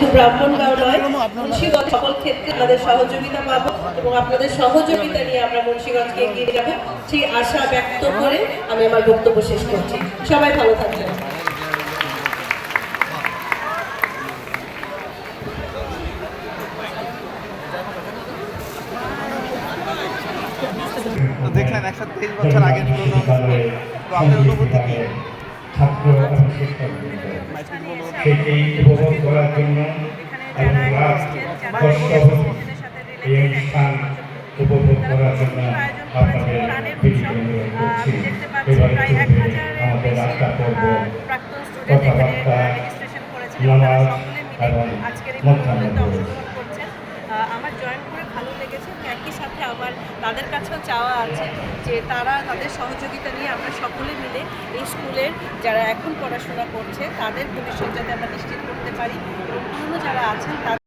শুধু ব্রাহ্মণগাঁও নয় মুন্সিগঞ্জ সকল ক্ষেত্রে আমাদের সহযোগিতা পাবো এবং আপনাদের সহযোগিতা নিয়ে আমরা মুন্সিগঞ্জকে এগিয়ে যাব। সেই আশা ব্যক্ত করে আমি আমার বক্তব্য শেষ করছি। সবাই ভালো থাকবেন। দেখলেন একশো তেইশ বছর পুরোনো তো আপনার অনুভূতি কি? ছাত্র সেটি উপভোগ করার জন্য এবং রাত দশটা এই অনুষ্ঠান উপভোগ করার জন্য আপনাদের কথাবার্তা, নামাজ এবং মধ্যাহ্ন আমার জয়েন করে ভালো লেগেছে। একই সাথে আমার তাদের কাছেও চাওয়া আছে যে তারা তাদের সহযোগিতা নিয়ে আমরা সকলে মিলে এই স্কুলের যারা এখন পড়াশোনা করছে, তাদের ভবিষ্যৎ যাতে আমরা নিশ্চিত করতে পারি। এবং যারা আছেন, তাদের